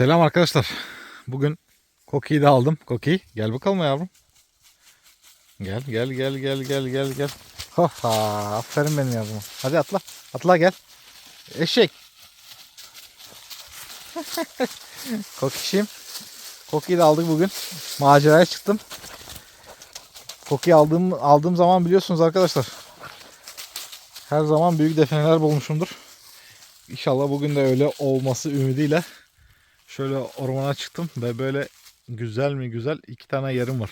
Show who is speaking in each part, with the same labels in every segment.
Speaker 1: Selam arkadaşlar. Bugün Koki'yi de aldım. Koki gel bakalım yavrum. Gel gel gel gel gel gel gel. Ha aferin benim yavruma. Hadi atla. Atla gel. Eşek. Kokişim. Koki'yi de aldık bugün. Maceraya çıktım. Koki'yi aldığım, aldığım zaman biliyorsunuz arkadaşlar. Her zaman büyük defineler bulmuşumdur. İnşallah bugün de öyle olması ümidiyle şöyle ormana çıktım ve böyle güzel mi güzel iki tane yerim var.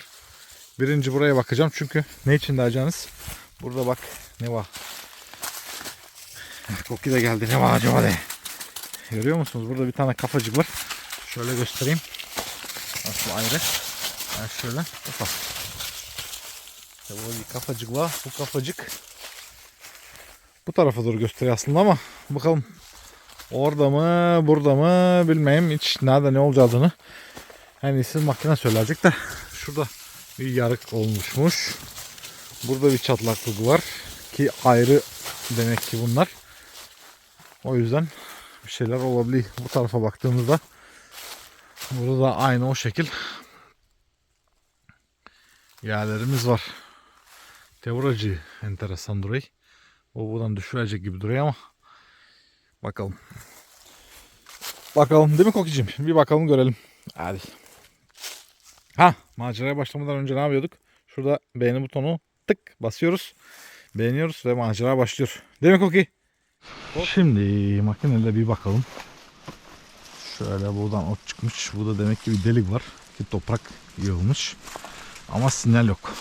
Speaker 1: Birinci buraya bakacağım çünkü ne için dereceğiniz? Burada bak ne var? Koki de geldi ne var acaba de. Görüyor musunuz? Burada bir tane kafacık var. Şöyle göstereyim. Nasıl ayrı? Ben şöyle. Hoppa. İşte burada bir kafacık var. Bu kafacık bu tarafa doğru gösteriyor aslında ama bakalım orada mı burada mı bilmeyeyim hiç nerede ne olacağını en iyisi makine söyleyecek de. Şurada bir yarık olmuşmuş. Burada bir çatlaklık var ki ayrı demek ki bunlar. O yüzden bir şeyler olabilir. Bu tarafa baktığımızda burada da aynı o şekil yerlerimiz var. Tevracı enteresan duruyor. O buradan düşürecek gibi duruyor ama bakalım. Bakalım değil mi Kokicim? Bir bakalım görelim. Hadi. Ha maceraya başlamadan önce ne yapıyorduk? Şurada beğeni butonu tık basıyoruz. Beğeniyoruz ve macera başlıyor. Değil mi Koki? Şimdi makinede bir bakalım. Şöyle buradan ot çıkmış. Burada demek ki bir delik var. Ki toprak yığılmış. Ama sinyal yok.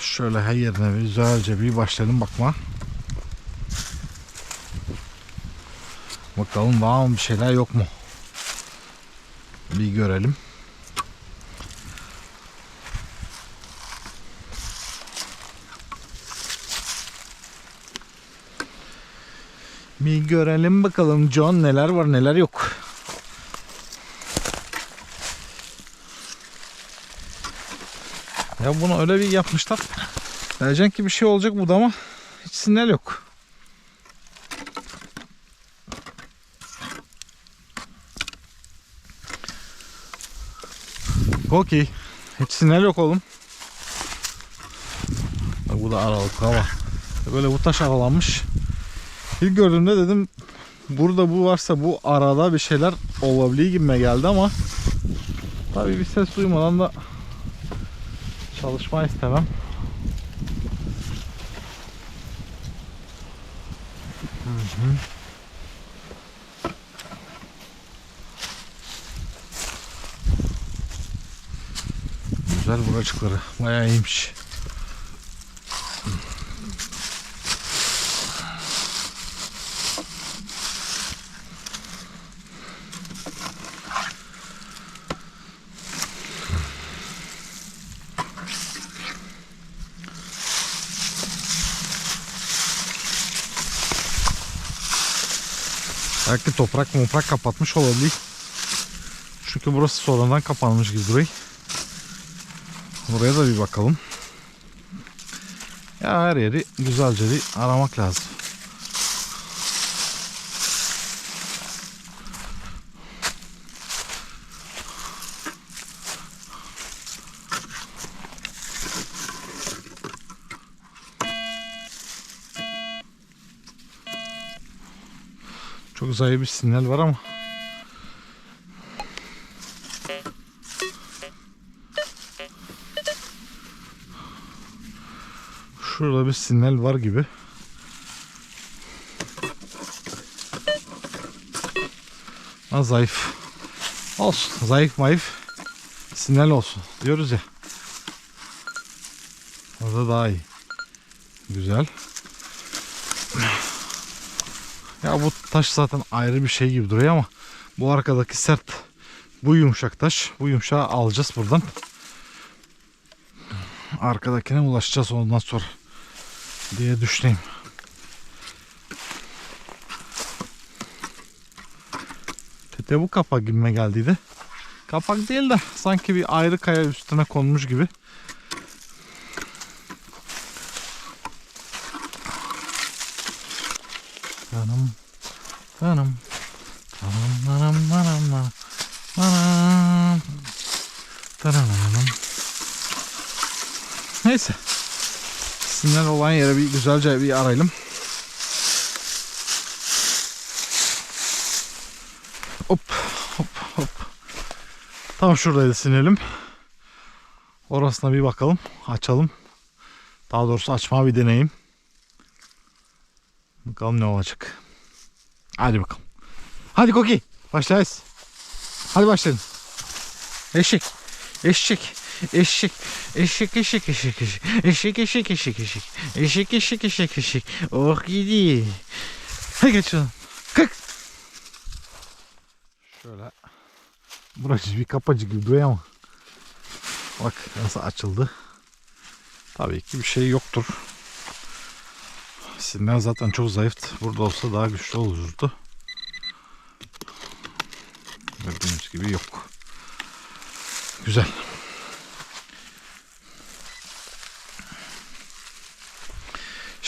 Speaker 1: Şöyle her yerine güzelce bir başlayalım bakma. Bakalım var mı bir şeyler yok mu? Bir görelim. Bir görelim bakalım John neler var neler yok. Ya bunu öyle bir yapmışlar. Diyeceksin ki bir şey olacak burada ama hiç sinyal yok. Okey. Hiç sinyal yok oğlum. Bu da aralık hava. Böyle bu taş aralanmış. İlk gördüğümde dedim burada bu varsa bu arada bir şeyler olabilir gibime geldi ama tabii bir ses duymadan da çalışma istemem. Hı hı. Güzel buracıkları. Bayağı iyiymiş. Belki toprak moprak kapatmış olabilir. Çünkü burası sonradan kapanmış gibi duruyor. Buraya da bir bakalım. Ya her yeri güzelce bir aramak lazım. Çok zayıf bir sinyal var ama Şurada bir sinyal var gibi. Ha zayıf. Olsun. Zayıf mayıf. Sinyal olsun. Diyoruz ya. Orada daha iyi. Güzel. Ya bu taş zaten ayrı bir şey gibi duruyor ama bu arkadaki sert. Bu yumuşak taş. Bu yumuşağı alacağız buradan. Arkadakine ulaşacağız ondan sonra diye düşüneyim. Tete bu kapak gibime geldiydi. Kapak değil de sanki bir ayrı kaya üstüne konmuş gibi. Sinyal olan yere bir güzelce bir arayalım. Hop hop hop. Tam şuradaydı sinyalim. Orasına bir bakalım. Açalım. Daha doğrusu açma bir deneyim. Bakalım ne olacak. Hadi bakalım. Hadi Koki. Başlayız. Hadi başlayalım. Eşek. Eşek. Eşek. Eşek eşek eşek eşek. Eşek eşek eşek eşek. Eşek eşek eşek eşek. Oh gidi. Hadi geç şuradan. Kalk. Şöyle. Burası bir kapacı gibi duruyor ama. Bak nasıl açıldı. Tabii ki bir şey yoktur. Sinyal zaten çok zayıftı. Burada olsa daha güçlü olurdu. Gördüğünüz gibi yok. Güzel.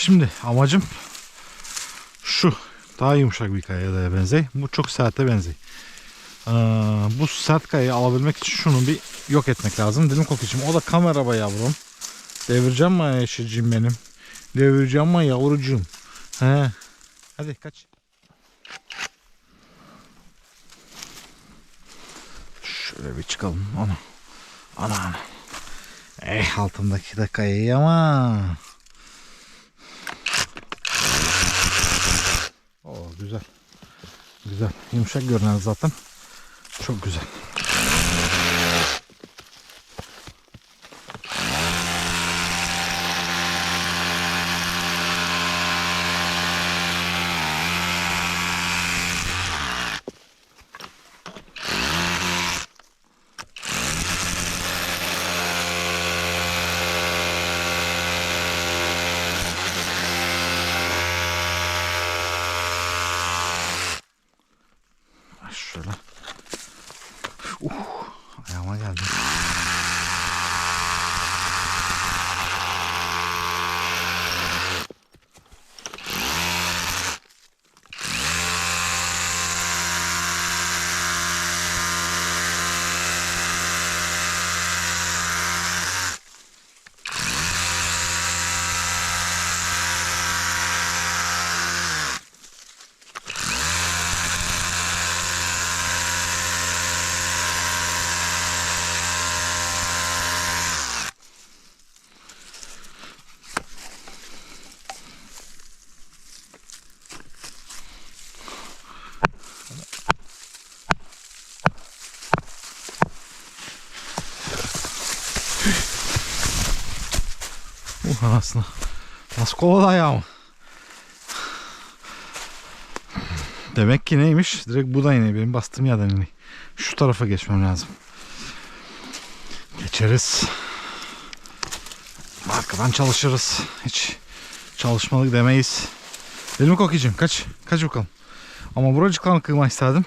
Speaker 1: Şimdi amacım şu. Daha yumuşak bir kayaya benzey. Bu çok sertte benzey. Ee, bu sert kayayı alabilmek için şunu bir yok etmek lazım. Dedim kokicim o da kamera be yavrum. Devireceğim mi yeşilciğim benim? Devireceğim mi yavrucuğum? He. Hadi kaç. Şöyle bir çıkalım. Ana. Ana ana. Eh altındaki de kayayı ama. Oo güzel. Güzel. Yumuşak görünüyor zaten. Çok güzel. Şöyle. Uh, ayağıma geldi. Nasıl kovaladı ayağımı? Demek ki neymiş? Direkt bu da yine benim bastığım yerden iniyor. Şu tarafa geçmem lazım. Geçeriz. Arkadan çalışırız. Hiç çalışmalık demeyiz. Değil mi Kokicim? Kaç. Kaç bakalım. Ama buracıklarını kıymak isterdim.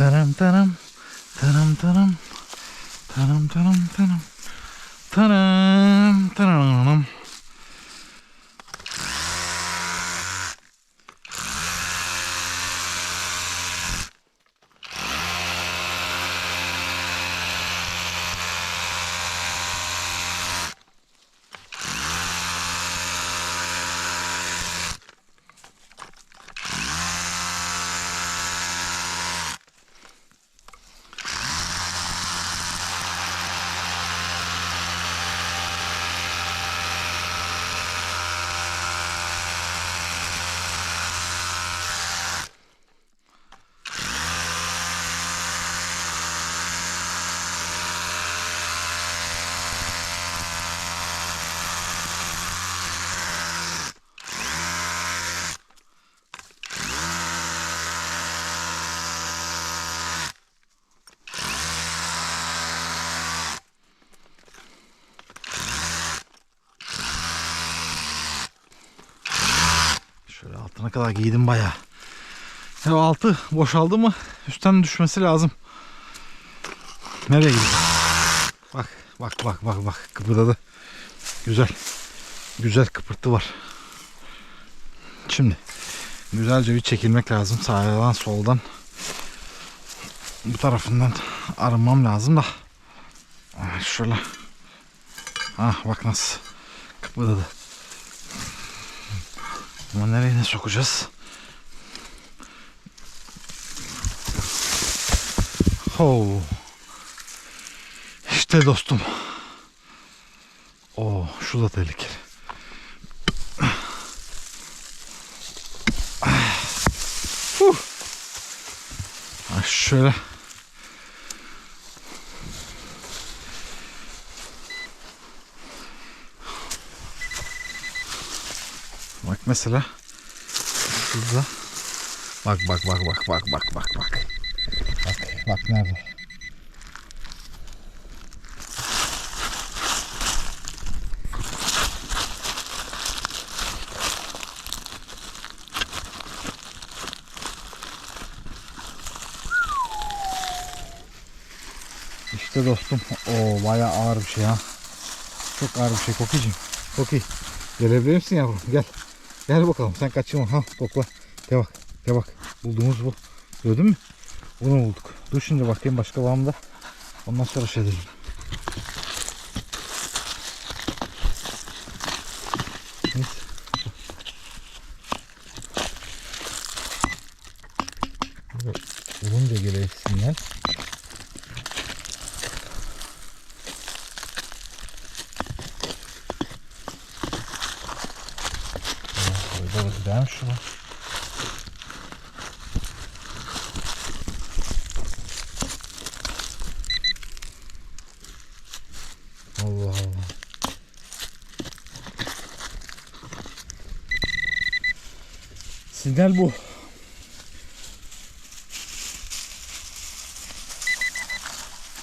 Speaker 1: Taram taram. Taram taram. Taram taram taram. Taram taram. Altına kadar giydim bayağı. Ya altı boşaldı mı üstten düşmesi lazım. Nereye gidiyor? Bak bak bak bak bak kıpırdadı. Güzel. Güzel kıpırtı var. Şimdi güzelce bir çekilmek lazım sağdan soldan. Bu tarafından arınmam lazım da. Şöyle. Ah bak nasıl kıpırdadı. Ama nereye ne sokacağız? Ho. İşte dostum. Oo, şu da tehlikeli. Ha, şöyle. Bak mesela şurada. Bak bak bak bak bak bak bak bak. Bak bak nerede? İşte dostum. O bayağı ağır bir şey ha. Çok ağır bir şey Kokicim. Koki. Gelebilir misin yavrum? Gel. Gel bakalım. Sen kaçırma. Ha kokla. De bak. De bak. Bulduğumuz bu. Gördün mü? Bunu bulduk. Dur şimdi bakayım başka var mı da. Ondan sonra şey edelim. Neyse. Burada Bulunca gereksinler. Burada da güzelmiş şu. Allah Allah. Sinyal bu.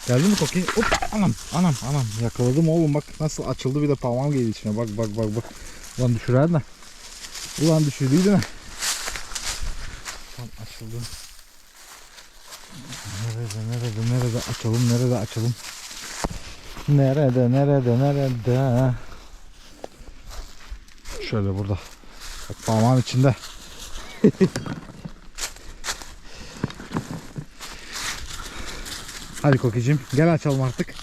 Speaker 1: Geldi mi koki? Hop anam anam anam yakaladım oğlum bak nasıl açıldı bir de parmağım geldi içine bak bak bak bak. Ulan düşürer de. Ulan düşürdüydü mü? Tam açıldı. Nerede nerede nerede açalım nerede açalım. Nerede nerede nerede? Şöyle burada. Bak parmağın içinde. Hadi kokicim gel açalım artık.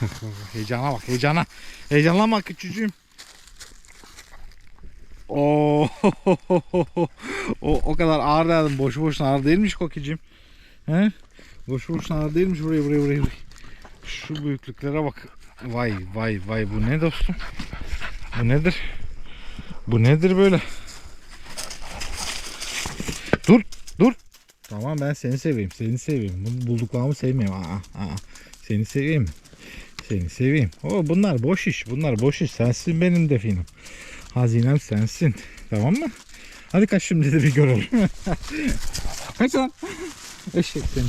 Speaker 1: heyecana bak heyecana. Heyecanlanma küçücüğüm. Oo, o, o kadar ağır derdim. Boşu boşuna ağır değilmiş kokicim. He? Boşu boşuna ağır değilmiş buraya buraya buraya. Şu büyüklüklere bak. Vay vay vay bu ne dostum? Bu nedir? Bu nedir böyle? Dur dur. Tamam ben seni seveyim seni seveyim. Bunu bulduklarımı sevmiyorum. Aa, aa. Seni seveyim. Seni seveyim. O bunlar boş iş. Bunlar boş iş. Sensin benim definim. Hazinem sensin. Tamam mı? Hadi kaç şimdi de bir görelim. kaç lan. Eşek seni.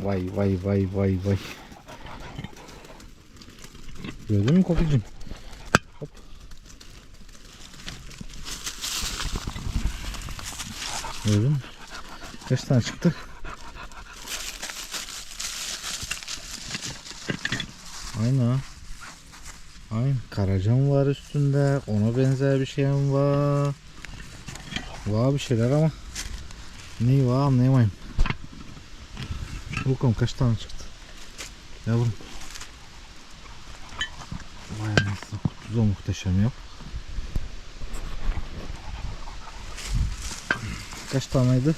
Speaker 1: Vay vay vay vay vay. Gördün mü kopicim? Gördün? Kaç tane çıktı? Aynı ha. Aynı. Karacan var üstünde. Ona benzer bir şey mi var? Var bir şeyler ama. Ne var anlayamayım. Bakalım kaç tane çıktı. Yavrum. Vay anasını kutusu da muhteşem yok. Kaç taneydi?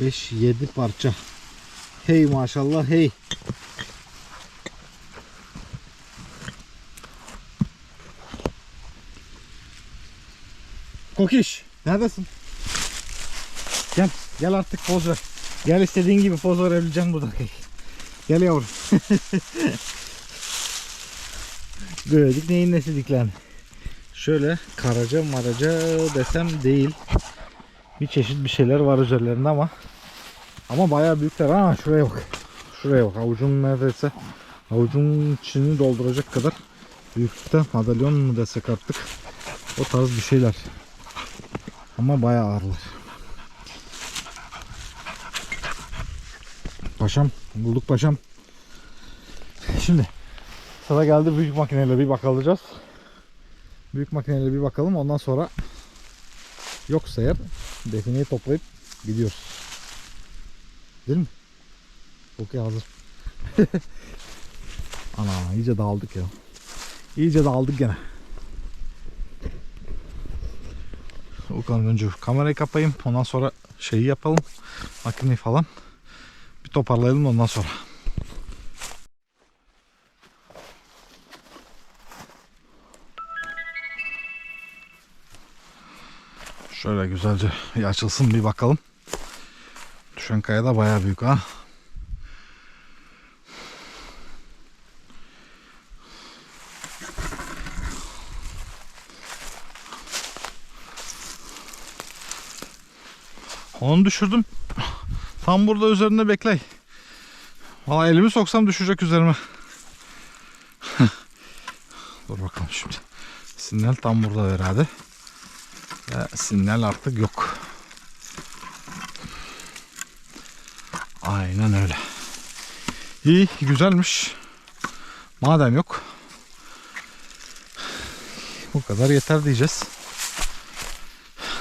Speaker 1: 5-7 parça. Hey maşallah hey. Kokiş neredesin? Gel gel artık poz ver. Gel istediğin gibi poz verebileceksin burada. Gel yavrum. Gördük neyin nesi diklen. Şöyle karaca maraca desem değil. Bir çeşit bir şeyler var üzerlerinde ama ama bayağı büyükler ha şuraya bak. Şuraya bak avucun neredeyse avucun içini dolduracak kadar Büyüklükte madalyon mu desek artık. O tarz bir şeyler. Ama bayağı ağırlar. Paşam. Bulduk paşam. Şimdi sıra geldi büyük makineyle bir bakılacağız. Büyük makineyle bir bakalım ondan sonra yoksa eğer defineyi toplayıp gidiyoruz. Değil mi? Okey hazır. Ana iyice dağıldık ya. İyice dağıldık gene. Okan önce kamerayı kapayım. Ondan sonra şeyi yapalım. Makineyi falan. Bir toparlayalım ondan sonra. Şöyle güzelce bir açılsın bir bakalım. Düşen kaya da bayağı büyük ha. Onu düşürdüm. Tam burada üzerinde bekley. Valla elimi soksam düşecek üzerime. Dur bakalım şimdi. Sinyal tam burada herhalde. Ve sinyal artık yok. Aynen öyle. İyi, güzelmiş. Madem yok. Bu kadar yeter diyeceğiz.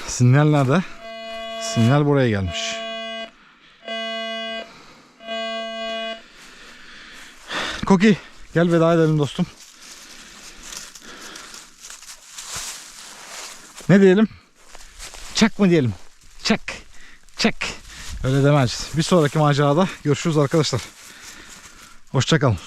Speaker 1: Sinyal nerede? Sinyal buraya gelmiş. Koki gel veda edelim dostum. Ne diyelim? Çak mı diyelim? Çak. Çak. Öyle demez. Bir sonraki macerada görüşürüz arkadaşlar. Hoşçakalın.